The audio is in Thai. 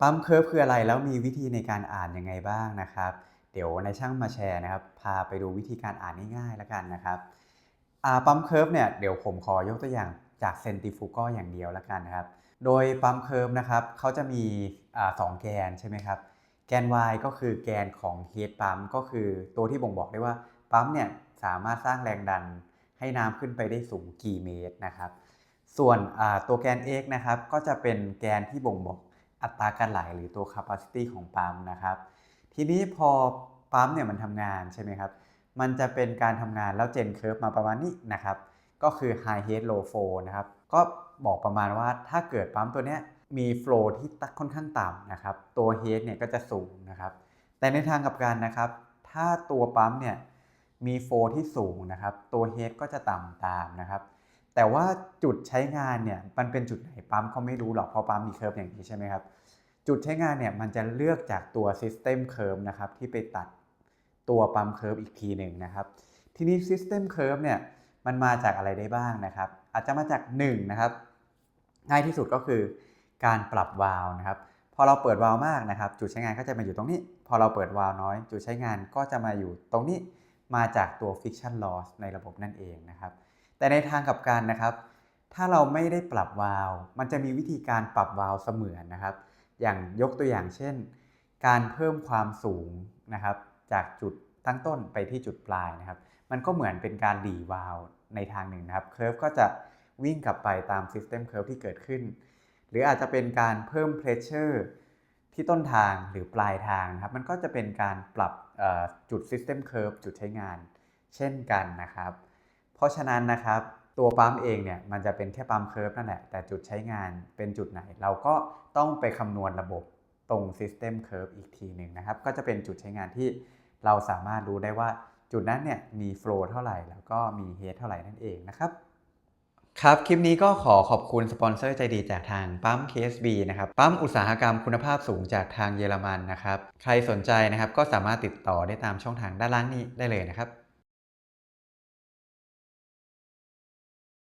ปั๊มเคิร์ฟคืออะไรแล้วมีวิธีในการอ่านยังไงบ้างนะครับ เดี๋ยวในช่างมาแชร์นะครับ พาไปดูวิธีการอ่านง่ายๆแล้วกันนะครับปั๊มเคิร์ฟเนี่ยเดี๋ยวผมขอยกตัวอย่างจากเซนติฟูกอย่างเดียวแล้วกันนะครับ โดยปั๊มเคิร์ฟนะครับเขาจะมีอสองแกนใช่ไหมครับ แกน y ก็คือแกนของเฮดปั๊มก็คือตัวที่บ่งบอกได้ว่าปั๊มเนี่ยสามารถสร้างแรงดันให้น้ำขึ้นไปได้สูงกี่เมตรนะครับ ส่วนตัวแกน x นะครับก็จะเป็นแกนที่บ่งบอก อัตราการไหลหรือตัว capacity ของปั๊มนะครับ ทีนี้พอปั๊มเนี่ยมันทำงานใช่ไหมครับ มันจะเป็นการทำงานแล้วเจนเค r ร์ฟมาประมาณนี้นะครับ ก็คือ high head low flow นะครับ ก็บอกประมาณว่าถ้าเกิดปั๊มตัวเนี้ยมี flow ที่ค่อนข้างต่ำนะครับ ตัว head เนี่ยก็จะสูงนะครับ แต่ในทางกลับกันนะครับ ถ้าตัวปั๊มเนี่ยมี flow ที่สูงนะครับ ตัว head ก็จะต่ำตามนะครับ แต่ว่าจุดใช้งานเนี่ยมันเป็นจุดไหนปั๊มเขาไม่รู้หรอกเพราะปั๊มมีเค r ร์ฟอย่างนี้ใช่ไหมครับ จุดใช้งานเนี่ยมันจะเลือกจากตัว System Curve นะครับที่ไปตัดตัวปั๊มเค r ร์ฟอีกทีหนึ่งนะครับ ทีนี้ System Curve เนี่ยมันมาจากอะไรได้บ้างนะครับ อาจจะมาจาก1นะครับง่ายที่สุดก็คือการปรับวาล์วนะครับพอเราเปิดวาล์วมากนะครับ จุดใช้งานก็จะมาอยู่ตรงนี้ พอเราเปิดวาล์วน้อย จุดใช้งานก็จะมาอยู่ตรงนี้มาจากตัว friction loss ในระบบนั่นเองนะครับ แต่ในทางกลับกันนะครับ ถ้าเราไม่ได้ปรับวาล์วมันจะมีวิธีการปรับวาล์วเสมือนนะครับ อย่างยกตัวอย่างเช่น การเพิ่มความสูงนะครับ จากจุดตั้งต้นไปที่จุดปลายนะครับ มันก็เหมือนเป็นการดีวาล์วในทางหนึ่งนะครับเค r ร์ฟก็จะวิ่งกลับไปตาม System Curve ที่เกิดขึ้น หรืออาจจะเป็นการเพิ่ม Pressure ที่ต้นทางหรือปลายทางนะครับ มันก็จะเป็นการปรับจุด System Curve จุดใช้งาน เช่นกันนะครับ เพราะฉะนั้นนะครับตัวปั๊มเองเนี่ยมันจะเป็นแค่ปั๊มเคิร์ฟนั่นแหละแต่จุดใช้งานเป็นจุดไหน เราก็ต้องไปคำนวณระบบตรง System Curve อีกทีหนึ่งนะครับ ก็จะเป็นจุดใช้งานที่เราสามารถรู้ได้ว่าจุดนั้นเนี่ยมี flow เท่าไหร่ แล้วก็มี head เท่าไหร่นั่นเองนะครับครับ คลิปนี้ก็ขอขอบคุณสปอนเซอร์ใจดีจากทางปั๊ม KSB นะครับ ปั๊มอุตสาหกรรมคุณภาพสูงจากทางเยอรมันนะครับ ใครสนใจนะครับก็สามารถติดต่อได้ตามช่องทางด้านล่างนี้ได้เลยนะครับ